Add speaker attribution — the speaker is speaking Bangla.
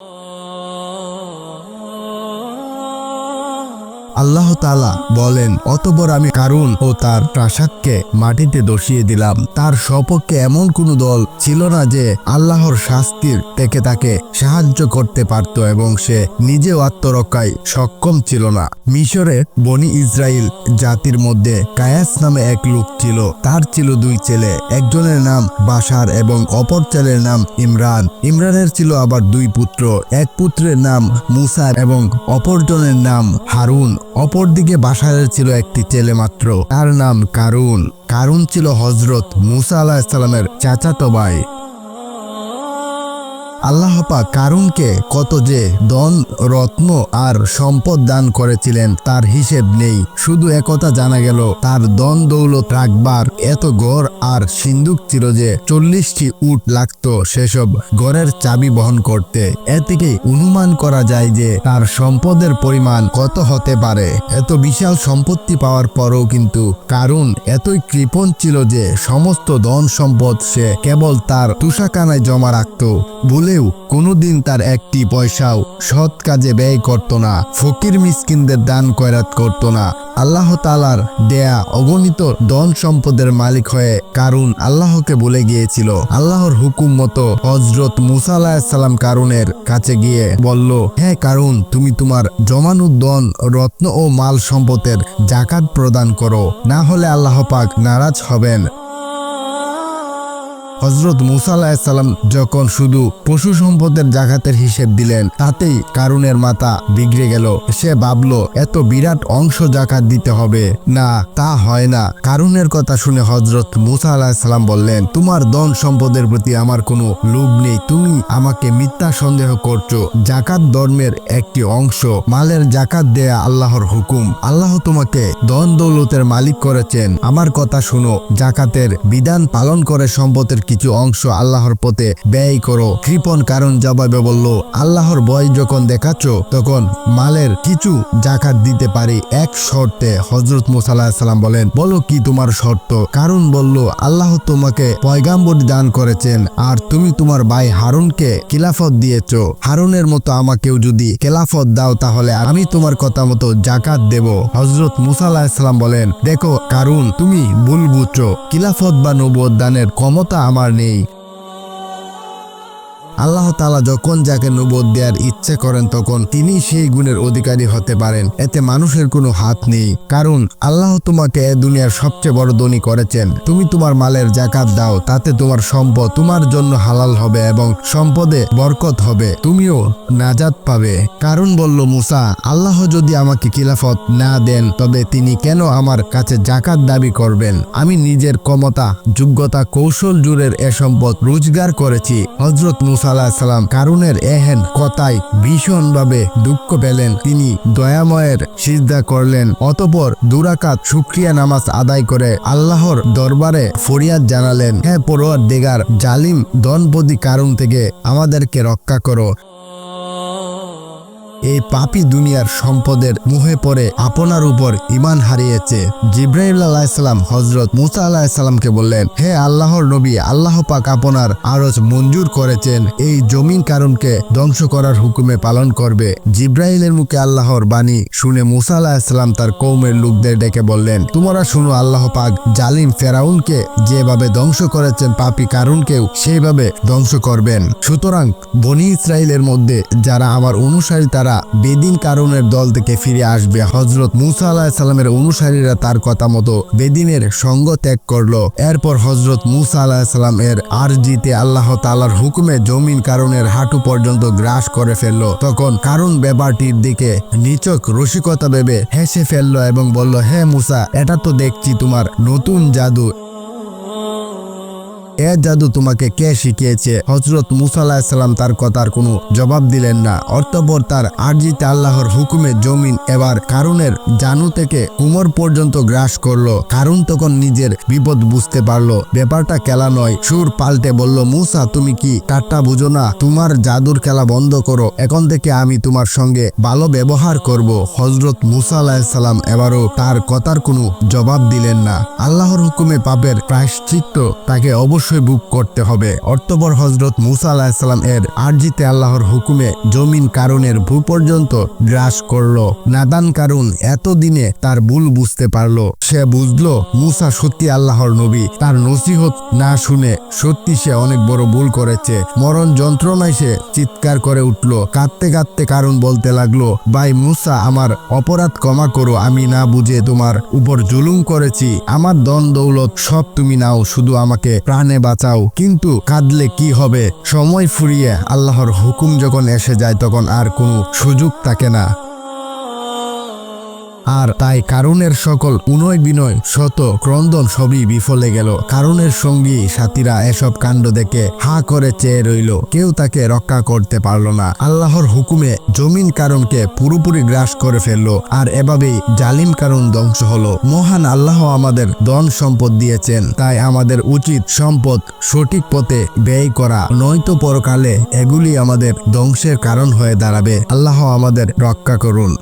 Speaker 1: Oh. আল্লাহ তালা বলেন অতবর আমি কারুন ও তার প্রাসাদকে মাটিতে দসিয়ে দিলাম। তার সপক্ষে এমন কোনো দল ছিল না যে আল্লাহর শাস্তির থেকে তাকে সাহায্য করতে পারত এবং সে নিজেও আত্মরক্ষায় সক্ষম ছিল না। মিশরে বনি ইসরায়েল জাতির মধ্যে কায়াস নামে এক লোক ছিল। তার ছিল দুই ছেলে, একজনের নাম বাশার এবং অপর ছেলের নাম ইমরান। ইমরানের ছিল আবার দুই পুত্র, এক পুত্রের নাম মুসার এবং অপরজনের নাম হারুন অপরদিকে বাসায় ছিল একটি ছেলে মাত্র তার নাম কারুন। কারুন ছিল হজরত মুসা আলাহ ইসলামের চাচাতো ভাই। আল্লাহ পাক কারুনকে কত যে ধন, রত্ন আর সম্পদ দান করেছিলেন, তার হিসেব নেই। শুধু একথা জানা গেল, তার ধন দৌলত রাখবার এত গড় আর সিন্দুক ছিল যে চল্লিশটি উট লাগতো সেসব গড়ের চাবি বহন করতে। এ থেকে অনুমান করা যায় যে তার সম্পদের পরিমাণ কত হতে পারে। এত বিশাল সম্পত্তি পাওয়ার পরও কিন্তু কারণ এতই কৃপণ ছিল যে সমস্ত ধন সম্পদ সে কেবল তার তুষাকানায় জমা রাখত। ভুলেও কোনোদিন তার একটি পয়সাও সৎ কাজে ব্যয় করত না, ফকির মিসকিনদের দান কয়রাত করত না। আল্লাহ তালার দেয়া অগণিত ধন সম্পদের মালিক হয়ে কারুন আল্লাহকে বলে গিয়েছিল। আল্লাহর হুকুম মতো হজরত মুসা আলাহিসাল্লাম কারুনের কাছে গিয়ে বলল হ্যাঁ কারুন, তুমি তোমার জমানো ধন, রত্ন ও মাল সম্পদের জাকাত প্রদান করো। না হলে আল্লাহ পাক নারাজ হবেন। হজরত মুসা আলাহিসাল্লাম যখন শুধু পশু সম্পদের জাকাতের হিসেব দিলেন, তাতেই কারুনের মাথা বিগড়ে গেল। সে ভাবল, এত বিরাট অংশ জাকাত দিতে হবে। না, তা হয় না। কারুনের কথা শুনে হজরত মুসা আলাহিসাল্লাম বললেন, তোমার ধন সম্পদের প্রতি আমার কোনো লোভ নেই। তুমি আমাকে মিথ্যা সন্দেহ করছ। জাকাত ধর্মের একটি অংশ। মালের জাকাত দেয়া আল্লাহর হুকুম। আল্লাহ তোমাকে ধন দৌলতের মালিক করেছেন। আমার কথা শুনো, জাকাতের বিধান পালন করে সম্পদের কিছু অংশ আল্লাহর পথে ব্যয় করো। কৃপন কারণ জবাবে বলল, আল্লাহর ভয় যখন দেখাচ্ছ, তখন মালের কিছু জাকাত দিতে পারি। এক শর্তে হজরত মুসাল্লাহ বলেন, বলো কি তোমার শর্ত? কারণ বলল, আল্লাহ তোমাকে পয়গাম্বর দান করেছেন, আর তুমি তোমার ভাই হারুনকে খিলাফত দিয়েছ। হারুনের মতো আমাকেও যদি খেলাফত দাও তাহলে আমি তোমার কথা মতো জাকাত দেব। হজরত মুসা আলাহিসাল্লাম বলেন, দেখো কারুন, তুমি ভুল বুঝছ। খিলাফত বা নবুয়ত দানের ক্ষমতা আমার নেই। আল্লাহ তালা যখন যাকে নবদ দেওয়ার ইচ্ছে করেন তখন তিনি সেই গুণের অধিকারী হতে পারেন। এতে মানুষের কোনো হাত নেই। কারণ আল্লাহ তোমাকে এ দুনিয়ার সবচেয়ে বড় ধনী করেছেন। তুমি তোমার মালের জাকাত দাও, তাতে তোমার সম্পদ তোমার জন্য হালাল হবে এবং সম্পদে বরকত হবে। তুমিও নাজাত পাবে। কারণ বলল মুসা, আল্লাহ যদি আমাকে খিলাফত না দেন, তবে তিনি কেন আমার কাছে জাকাত দাবি করবেন? আমি নিজের ক্ষমতা, যোগ্যতা, কৌশল জুড়ের এ সম্পদ রোজগার করেছি। হজরত মুসা আলাহিসাল্লাম কারুনের এহেন কথায় ভীষণভাবে দুঃখ পেলেন। তিনি দয়াময়ের সিজদা করলেন, অতপর দুরাকাত শুক্রিয়া নামাজ আদায় করে আল্লাহর দরবারে ফরিয়াদ জানালেন হ্যাঁ পড়ুয়ার দেগার জালিম দনপদি কারণ থেকে আমাদেরকে রক্ষা করো। এই পাপি দুনিয়ার সম্পদের মুহে পড়ে আপনার উপর ইমান হারিয়েছে। জিব্রাহিম আলাহিসাল্লাম হজরত মুসা আলাহিসাল্লামকে বললেন, হে আল্লাহর নবী, আল্লাহ পাক আপনার আরজ মঞ্জুর করেছেন। এই জমিন কারণকে ধ্বংস করার হুকুমে পালন করবে। জিব্রাহিলের মুখে আল্লাহর বাণী শুনে মুসা আলাহিসাল্লাম তার কৌমের লোকদের ডেকে বললেন, তোমরা শুনো, আল্লাহ পাক জালিম ফেরাউনকে যেভাবে ধ্বংস করেছেন, পাপি কারণকেও সেইভাবে ধ্বংস করবেন। সুতরাং বনি ইসরায়েলের মধ্যে যারা আমার অনুসারী, তারা বেদিন কারণের দল থেকে ফিরে আসবে। হজরত মুসা আলাহ সাল্লামের অনুসারীরা তার কথা মতো বেদিনের সঙ্গ ত্যাগ করল। এরপর হজরত মুসা আলাহ সাল্লাম এর আর জিতে আল্লাহ তালার হুকুমে জমিন কারণের হাঁটু পর্যন্ত গ্রাস করে ফেলল। তখন কারণ ব্যাপারটির দিকে নিচক রসিকতা ভেবে হেসে ফেলল এবং বলল, হে মুসা, এটা তো দেখছি তোমার নতুন জাদু। এ জাদু তোমাকে কে শিখিয়েছে? হজরত মুসা আলাহিসাল্লাম তার কথার কোনো জবাব দিলেন না। অর্থপর তার আরজিতে আল্লাহর হুকুমে জমিন এবার কারুনের জানু থেকে কুমর পর্যন্ত গ্রাস করল। কারুন তখন নিজের বিপদ বুঝতে পারল। ব্যাপারটা খেলা নয়। সুর পাল্টে বলল, মুসা, তুমি কি টাট্টা বুঝো না? তোমার জাদুর খেলা বন্ধ করো। এখন থেকে আমি তোমার সঙ্গে ভালো ব্যবহার করব। হজরত মুসা আলাহিসাল্লাম এবারও তার কথার কোনো জবাব দিলেন না। আল্লাহর হুকুমে পাপের প্রায়শ্চিত্ত তাকে অবশ্য অবশ্যই বুক করতে হবে। অর্থবর হজরত মুসা আলাহিসাল্লাম এর আরজিতে আল্লাহর হুকুমে জমিন কারণের ভূ পর্যন্ত গ্রাস করল। নাদান কারণ এতদিনে তার ভুল বুঝতে পারল। সে বুঝলো, মুসা সত্যি আল্লাহর নবী। তার নসিহত না শুনে সত্যি সে অনেক বড় ভুল করেছে। মরণ যন্ত্রণায় সে চিৎকার করে উঠল। কাঁদতে কাঁদতে কারণ বলতে লাগল, ভাই মুসা, আমার অপরাধ ক্ষমা করো। আমি না বুঝে তোমার উপর জুলুম করেছি। আমার দন দৌলত সব তুমি নাও। শুধু আমাকে বাঁচাও, কিন্তু কাঁদলে কি হবে? সময় ফুরিয়ে আল্লাহর হুকুম যখন এসে যায়, তখন আর কোনো সুযোগ থাকে না। আর তাই কারণের সকল উনয় বিনয়, শত ক্রন্দন সবই বিফলে গেল। কারণের সঙ্গী সাথীরা এসব কাণ্ড দেখে হা করে চেয়ে রইল। কেউ তাকে রক্ষা করতে পারল না। আল্লাহর হুকুমে জমিন কারণকে পুরোপুরি গ্রাস করে ফেলল আর এভাবেই জালিম কারণ ধ্বংস হলো। মহান আল্লাহ আমাদের ধন সম্পদ দিয়েছেন। তাই আমাদের উচিত সম্পদ সঠিক পথে ব্যয় করা। নয়তো পরকালে এগুলি আমাদের ধ্বংসের কারণ হয়ে দাঁড়াবে। আল্লাহ আমাদের রক্ষা করুন।